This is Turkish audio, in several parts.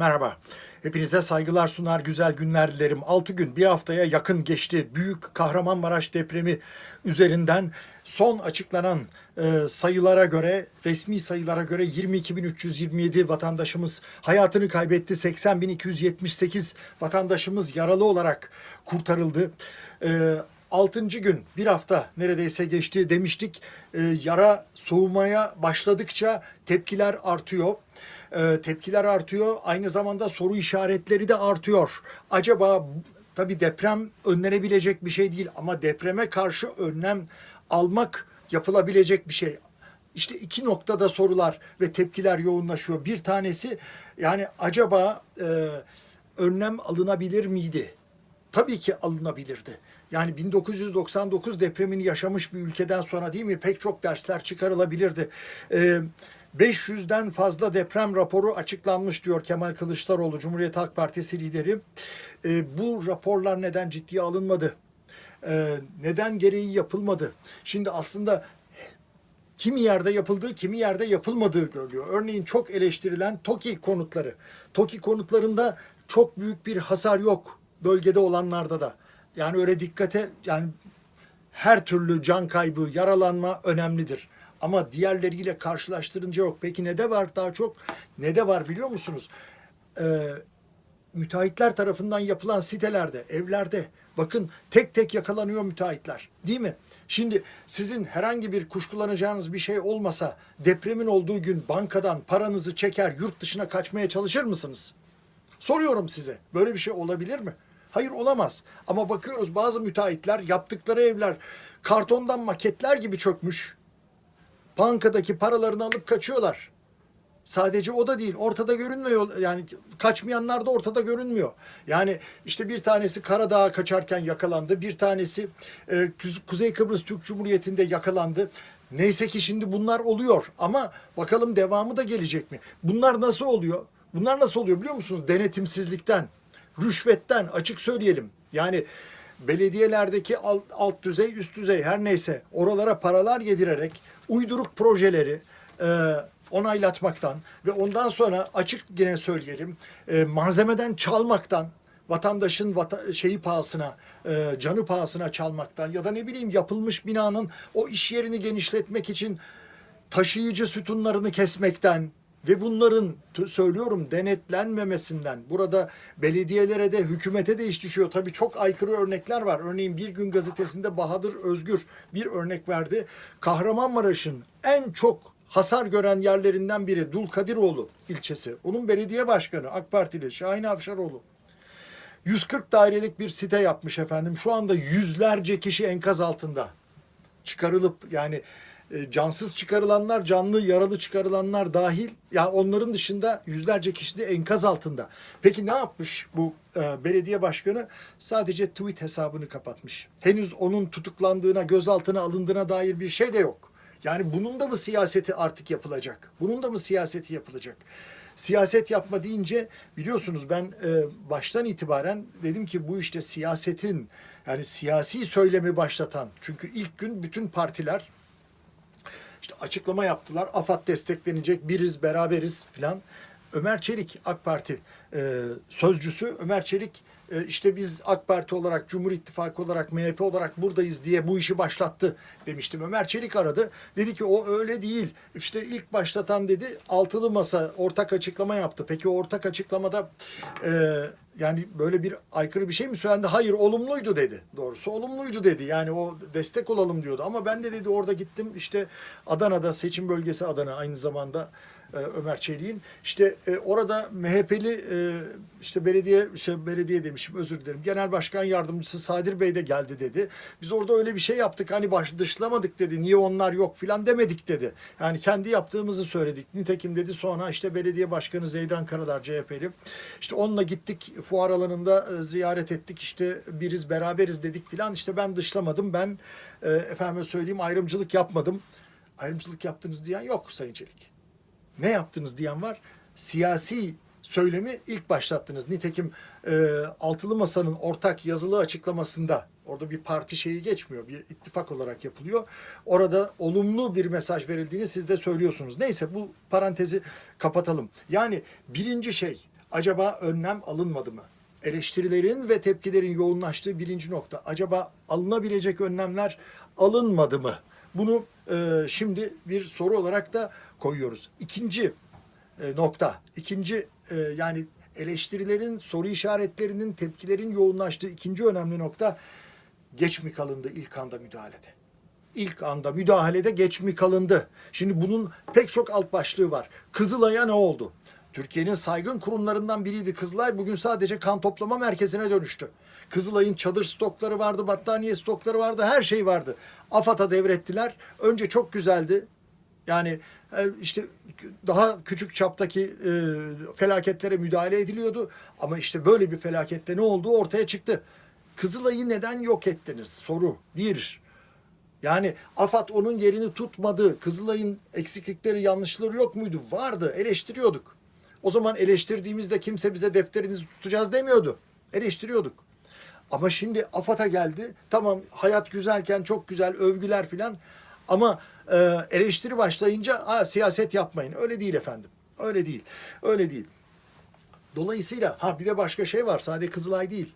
Merhaba. Hepinize saygılar sunar, güzel günler dilerim. 6 gün, bir haftaya yakın geçti. Büyük Kahramanmaraş depremi üzerinden son açıklanan e, sayılara göre, resmi sayılara göre 22.327 vatandaşımız hayatını kaybetti. 80.278 vatandaşımız yaralı olarak kurtarıldı. E, 6. gün bir hafta neredeyse geçti demiştik. E, yara soğumaya başladıkça tepkiler artıyor. E, tepkiler artıyor. Aynı zamanda soru işaretleri de artıyor. Acaba tabii deprem önlenebilecek bir şey değil ama depreme karşı önlem almak yapılabilecek bir şey. İşte iki noktada sorular ve tepkiler yoğunlaşıyor. Bir tanesi yani acaba e, önlem alınabilir miydi? Tabii ki alınabilirdi. Yani 1999 depremini yaşamış bir ülkeden sonra değil mi pek çok dersler çıkarılabilirdi. Ee, 500'den fazla deprem raporu açıklanmış diyor Kemal Kılıçdaroğlu Cumhuriyet Halk Partisi lideri. Ee, bu raporlar neden ciddiye alınmadı? Ee, neden gereği yapılmadı? Şimdi aslında kimi yerde yapıldığı, kimi yerde yapılmadığı görülüyor. Örneğin çok eleştirilen TOKİ konutları. TOKİ konutlarında çok büyük bir hasar yok bölgede olanlarda da. Yani öyle dikkate yani her türlü can kaybı, yaralanma önemlidir. Ama diğerleriyle karşılaştırınca yok. Peki ne de var daha çok? Ne de var biliyor musunuz? Ee, müteahhitler tarafından yapılan sitelerde, evlerde bakın tek tek yakalanıyor müteahhitler. Değil mi? Şimdi sizin herhangi bir kuşkulanacağınız bir şey olmasa depremin olduğu gün bankadan paranızı çeker yurt dışına kaçmaya çalışır mısınız? Soruyorum size. Böyle bir şey olabilir mi? Hayır olamaz. Ama bakıyoruz bazı müteahhitler yaptıkları evler kartondan maketler gibi çökmüş. Bankadaki paralarını alıp kaçıyorlar. Sadece o da değil. Ortada görünmüyor. Yani kaçmayanlar da ortada görünmüyor. Yani işte bir tanesi Karadağ'a kaçarken yakalandı. Bir tanesi e, Kuz- Kuzey Kıbrıs Türk Cumhuriyeti'nde yakalandı. Neyse ki şimdi bunlar oluyor. Ama bakalım devamı da gelecek mi? Bunlar nasıl oluyor? Bunlar nasıl oluyor biliyor musunuz? Denetimsizlikten, rüşvetten açık söyleyelim. Yani belediyelerdeki alt, alt düzey, üst düzey her neyse oralara paralar yedirerek uyduruk projeleri e, onaylatmaktan ve ondan sonra açık yine söyleyelim e, malzemeden çalmaktan vatandaşın vata, şeyi pahasına, e, canı pahasına çalmaktan ya da ne bileyim yapılmış binanın o iş yerini genişletmek için taşıyıcı sütunlarını kesmekten ve bunların söylüyorum denetlenmemesinden burada belediyelere de hükümete de iş düşüyor. Tabii çok aykırı örnekler var. Örneğin Bir Gün gazetesinde Bahadır Özgür bir örnek verdi. Kahramanmaraş'ın en çok hasar gören yerlerinden biri Dulkadiroğlu ilçesi. Onun belediye başkanı AK Partili Şahin Avşaroğlu. 140 dairelik bir site yapmış efendim. Şu anda yüzlerce kişi enkaz altında çıkarılıp yani e, cansız çıkarılanlar, canlı yaralı çıkarılanlar dahil ya onların dışında yüzlerce kişi de enkaz altında. Peki ne yapmış bu e, belediye başkanı? Sadece tweet hesabını kapatmış. Henüz onun tutuklandığına, gözaltına alındığına dair bir şey de yok. Yani bunun da mı siyaseti artık yapılacak? Bunun da mı siyaseti yapılacak? Siyaset yapma deyince biliyorsunuz ben e, baştan itibaren dedim ki bu işte siyasetin yani siyasi söylemi başlatan çünkü ilk gün bütün partiler işte açıklama yaptılar. AFAD desteklenecek, biriz, beraberiz filan. Ömer Çelik AK Parti e, sözcüsü Ömer Çelik e, işte biz AK Parti olarak, Cumhur İttifakı olarak, MHP olarak buradayız diye bu işi başlattı demiştim. Ömer Çelik aradı. Dedi ki o öyle değil. İşte ilk başlatan dedi altılı masa ortak açıklama yaptı. Peki ortak açıklamada e, yani böyle bir aykırı bir şey mi söylendi? Hayır olumluydu dedi. Doğrusu olumluydu dedi. Yani o destek olalım diyordu. Ama ben de dedi orada gittim işte Adana'da seçim bölgesi Adana aynı zamanda e, Ömer Çelik'in. İşte e, orada MHP'li e, işte belediye şey belediye demişim özür dilerim. Genel Başkan Yardımcısı Sadir Bey de geldi dedi. Biz orada öyle bir şey yaptık hani baş dışlamadık dedi. Niye onlar yok filan demedik dedi. Yani kendi yaptığımızı söyledik. Nitekim dedi sonra işte belediye başkanı Zeydan Karalar CHP'li. İşte onunla gittik fuar alanında e, ziyaret ettik. İşte biriz beraberiz dedik filan. İşte ben dışlamadım. Ben e, efendime söyleyeyim ayrımcılık yapmadım. Ayrımcılık yaptınız diyen yok Sayın Çelik ne yaptınız diyen var. Siyasi söylemi ilk başlattınız. Nitekim e, Altılı Masa'nın ortak yazılı açıklamasında orada bir parti şeyi geçmiyor. Bir ittifak olarak yapılıyor. Orada olumlu bir mesaj verildiğini siz de söylüyorsunuz. Neyse bu parantezi kapatalım. Yani birinci şey Acaba önlem alınmadı mı? Eleştirilerin ve tepkilerin yoğunlaştığı birinci nokta. Acaba alınabilecek önlemler alınmadı mı? Bunu e, şimdi bir soru olarak da koyuyoruz. İkinci e, nokta, ikinci e, yani eleştirilerin, soru işaretlerinin, tepkilerin yoğunlaştığı ikinci önemli nokta geç mi kalındı ilk anda müdahalede? İlk anda müdahalede geç mi kalındı? Şimdi bunun pek çok alt başlığı var. Kızılay'a ne oldu? Türkiye'nin saygın kurumlarından biriydi Kızılay. Bugün sadece kan toplama merkezine dönüştü. Kızılay'ın çadır stokları vardı, battaniye stokları vardı, her şey vardı. AFAD'a devrettiler. Önce çok güzeldi. Yani e, işte daha küçük çaptaki e, felaketlere müdahale ediliyordu. Ama işte böyle bir felakette ne olduğu ortaya çıktı. Kızılay'ı neden yok ettiniz? Soru. Bir. Yani AFAD onun yerini tutmadı. Kızılay'ın eksiklikleri, yanlışları yok muydu? Vardı. Eleştiriyorduk. O zaman eleştirdiğimizde kimse bize defterinizi tutacağız demiyordu. Eleştiriyorduk. Ama şimdi AFAD'a geldi. Tamam hayat güzelken çok güzel övgüler filan. Ama e, eleştiri başlayınca Aa, siyaset yapmayın. Öyle değil efendim. Öyle değil. Öyle değil. Dolayısıyla ha bir de başka şey var. Sadece Kızılay değil.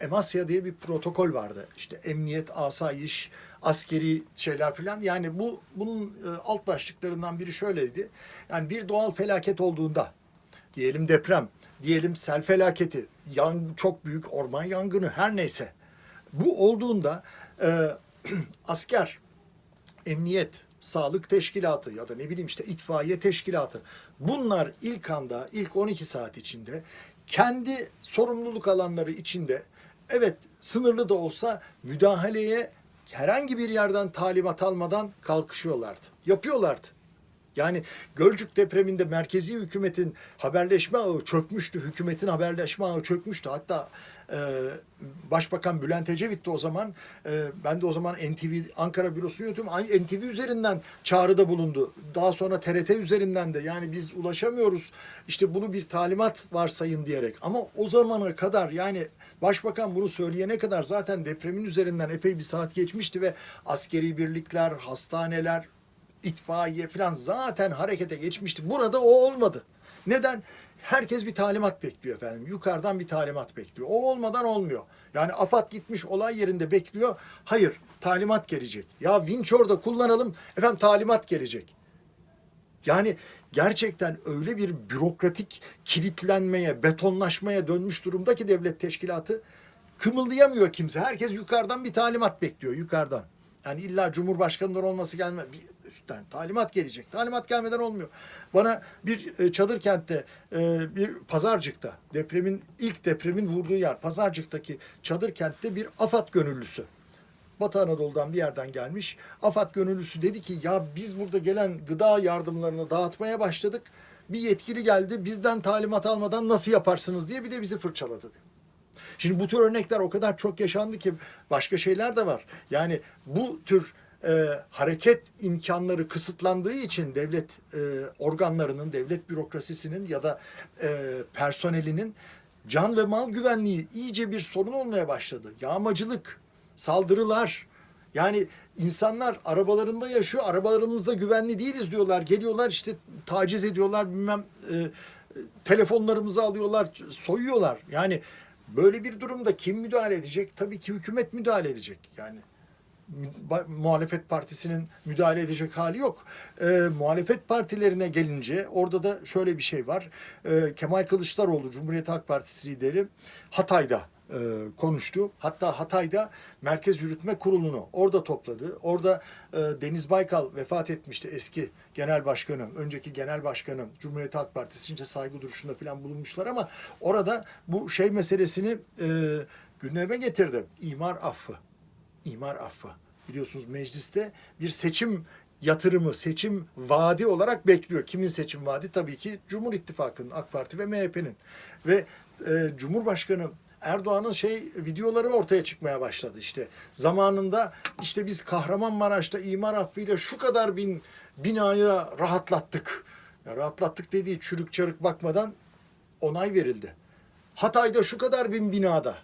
Emasya diye bir protokol vardı. İşte emniyet, asayiş, askeri şeyler filan. Yani bu bunun e, alt başlıklarından biri şöyleydi. Yani bir doğal felaket olduğunda diyelim deprem, diyelim sel felaketi, yan, çok büyük orman yangını her neyse. Bu olduğunda e, asker, emniyet, sağlık teşkilatı ya da ne bileyim işte itfaiye teşkilatı bunlar ilk anda ilk 12 saat içinde kendi sorumluluk alanları içinde evet sınırlı da olsa müdahaleye herhangi bir yerden talimat almadan kalkışıyorlardı. Yapıyorlardı. Yani Gölcük depreminde merkezi hükümetin haberleşme ağı çökmüştü. Hükümetin haberleşme ağı çökmüştü. Hatta e, Başbakan Bülent Ecevit de o zaman e, ben de o zaman NTV Ankara bürosunu yönetiyorum. NTV üzerinden çağrıda bulundu. Daha sonra TRT üzerinden de yani biz ulaşamıyoruz. İşte bunu bir talimat varsayın diyerek. Ama o zamana kadar yani Başbakan bunu söyleyene kadar zaten depremin üzerinden epey bir saat geçmişti ve askeri birlikler, hastaneler, itfaiye falan zaten harekete geçmişti. Burada o olmadı. Neden? Herkes bir talimat bekliyor efendim. Yukarıdan bir talimat bekliyor. O olmadan olmuyor. Yani AFAD gitmiş olay yerinde bekliyor. Hayır, talimat gelecek. Ya vinç orada kullanalım. Efendim talimat gelecek. Yani gerçekten öyle bir bürokratik kilitlenmeye, betonlaşmaya dönmüş durumda ki devlet teşkilatı kımıldayamıyor kimse. Herkes yukarıdan bir talimat bekliyor yukarıdan. Yani illa Cumhurbaşkanı'ndan olması gelme üstten talimat gelecek. Talimat gelmeden olmuyor. Bana bir e, çadır kentte e, bir pazarcıkta depremin ilk depremin vurduğu yer pazarcıktaki çadır kentte bir AFAD gönüllüsü. Batı Anadolu'dan bir yerden gelmiş. AFAD gönüllüsü dedi ki ya biz burada gelen gıda yardımlarını dağıtmaya başladık. Bir yetkili geldi bizden talimat almadan nasıl yaparsınız diye bir de bizi fırçaladı. dedi. Şimdi bu tür örnekler o kadar çok yaşandı ki başka şeyler de var. Yani bu tür e, hareket imkanları kısıtlandığı için devlet e, organlarının, devlet bürokrasisinin ya da e, personelinin can ve mal güvenliği iyice bir sorun olmaya başladı. Yağmacılık, saldırılar, yani insanlar arabalarında yaşıyor, arabalarımızda güvenli değiliz diyorlar. Geliyorlar işte taciz ediyorlar, bilmem e, telefonlarımızı alıyorlar, soyuyorlar. Yani böyle bir durumda kim müdahale edecek? Tabii ki hükümet müdahale edecek. Yani muhalefet partisinin müdahale edecek hali yok. E, muhalefet partilerine gelince orada da şöyle bir şey var. E, Kemal Kılıçdaroğlu Cumhuriyet Halk Partisi lideri Hatay'da e, konuştu. Hatta Hatay'da Merkez Yürütme Kurulu'nu orada topladı. Orada e, Deniz Baykal vefat etmişti eski genel başkanı, önceki genel başkanı Cumhuriyet Halk Partisi için saygı duruşunda falan bulunmuşlar ama orada bu şey meselesini e, gündeme getirdi. İmar affı imar affı. Biliyorsunuz mecliste bir seçim yatırımı, seçim vaadi olarak bekliyor. Kimin seçim vaadi? Tabii ki Cumhur İttifakı'nın, AK Parti ve MHP'nin. Ve e, Cumhurbaşkanı Erdoğan'ın şey videoları ortaya çıkmaya başladı işte. Zamanında işte biz Kahramanmaraş'ta imar affıyla şu kadar bin binayı rahatlattık. Ya rahatlattık dediği çürük çarık bakmadan onay verildi. Hatay'da şu kadar bin binada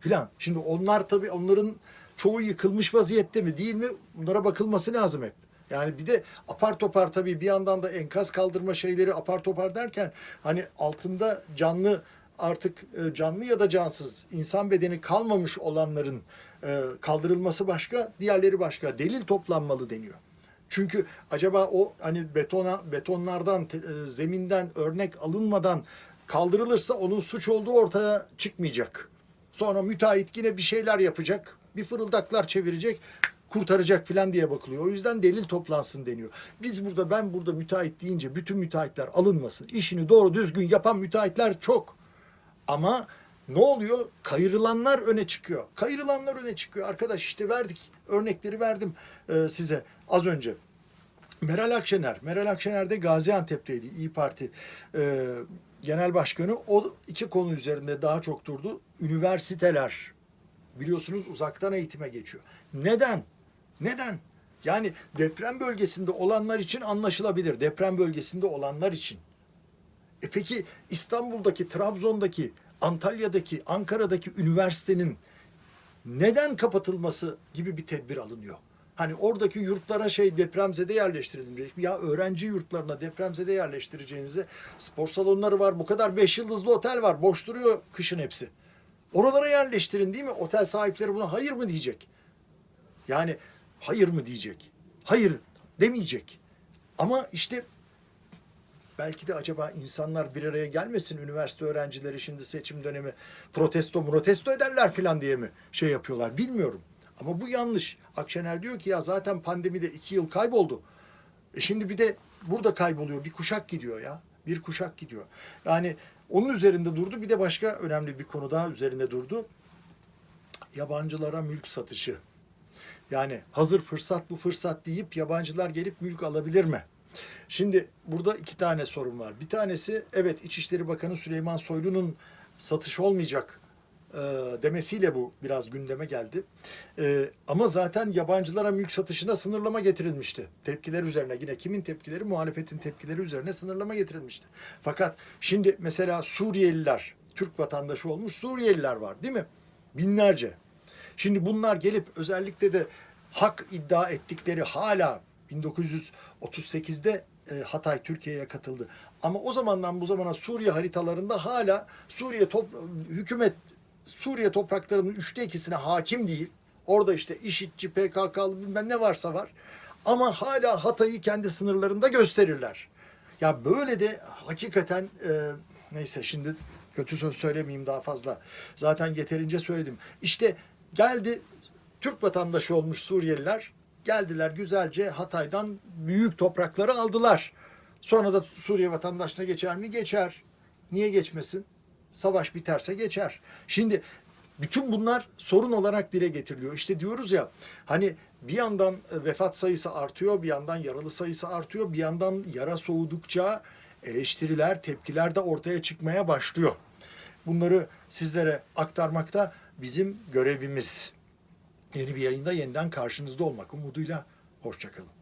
filan. Şimdi onlar tabii onların çoğu yıkılmış vaziyette mi değil mi? Bunlara bakılması lazım hep. Yani bir de apar topar tabii bir yandan da enkaz kaldırma şeyleri apar topar derken hani altında canlı artık e, canlı ya da cansız insan bedeni kalmamış olanların e, kaldırılması başka, diğerleri başka. Delil toplanmalı deniyor. Çünkü acaba o hani betona betonlardan e, zeminden örnek alınmadan kaldırılırsa onun suç olduğu ortaya çıkmayacak. Sonra müteahhit yine bir şeyler yapacak, bir fırıldaklar çevirecek, kurtaracak falan diye bakılıyor. O yüzden delil toplansın deniyor. Biz burada ben burada müteahhit deyince bütün müteahhitler alınmasın. İşini doğru düzgün yapan müteahhitler çok. Ama ne oluyor? Kayırılanlar öne çıkıyor. Kayırılanlar öne çıkıyor. Arkadaş işte verdik. Örnekleri verdim e, size az önce. Meral Akşener. Meral Akşener de Gaziantep'teydi. İyi Parti e, Genel Başkanı. O iki konu üzerinde daha çok durdu. Üniversiteler biliyorsunuz uzaktan eğitime geçiyor. Neden? Neden? Yani deprem bölgesinde olanlar için anlaşılabilir. Deprem bölgesinde olanlar için. E peki İstanbul'daki, Trabzon'daki, Antalya'daki, Ankara'daki üniversitenin neden kapatılması gibi bir tedbir alınıyor? Hani oradaki yurtlara şey depremzede yerleştirelim. Ya öğrenci yurtlarına depremzede yerleştireceğinize spor salonları var. Bu kadar beş yıldızlı otel var. Boş duruyor kışın hepsi. Oralara yerleştirin değil mi? Otel sahipleri buna hayır mı diyecek? Yani hayır mı diyecek? Hayır demeyecek. Ama işte belki de acaba insanlar bir araya gelmesin üniversite öğrencileri şimdi seçim dönemi protesto protesto ederler filan diye mi şey yapıyorlar bilmiyorum. Ama bu yanlış. Akşener diyor ki ya zaten pandemide iki yıl kayboldu. E şimdi bir de burada kayboluyor. Bir kuşak gidiyor ya. Bir kuşak gidiyor. Yani onun üzerinde durdu. Bir de başka önemli bir konu daha üzerinde durdu. Yabancılara mülk satışı. Yani hazır fırsat bu fırsat deyip yabancılar gelip mülk alabilir mi? Şimdi burada iki tane sorun var. Bir tanesi evet İçişleri Bakanı Süleyman Soylu'nun satış olmayacak demesiyle bu biraz gündeme geldi. E, ama zaten yabancılara mülk satışına sınırlama getirilmişti. Tepkiler üzerine yine kimin tepkileri? Muhalefetin tepkileri üzerine sınırlama getirilmişti. Fakat şimdi mesela Suriyeliler, Türk vatandaşı olmuş Suriyeliler var değil mi? Binlerce. Şimdi bunlar gelip özellikle de hak iddia ettikleri hala 1938'de e, Hatay Türkiye'ye katıldı. Ama o zamandan bu zamana Suriye haritalarında hala Suriye top, hükümet Suriye topraklarının üçte ikisine hakim değil. Orada işte IŞİD'ci, PKK'lı bilmem ne varsa var. Ama hala Hatay'ı kendi sınırlarında gösterirler. Ya böyle de hakikaten e, neyse şimdi kötü söz söylemeyeyim daha fazla. Zaten yeterince söyledim. İşte geldi Türk vatandaşı olmuş Suriyeliler geldiler güzelce Hatay'dan büyük toprakları aldılar. Sonra da Suriye vatandaşına geçer mi? Geçer. Niye geçmesin? Savaş biterse geçer. Şimdi bütün bunlar sorun olarak dile getiriliyor. İşte diyoruz ya hani bir yandan vefat sayısı artıyor, bir yandan yaralı sayısı artıyor, bir yandan yara soğudukça eleştiriler, tepkiler de ortaya çıkmaya başlıyor. Bunları sizlere aktarmakta bizim görevimiz. Yeni bir yayında yeniden karşınızda olmak umuduyla hoşçakalın.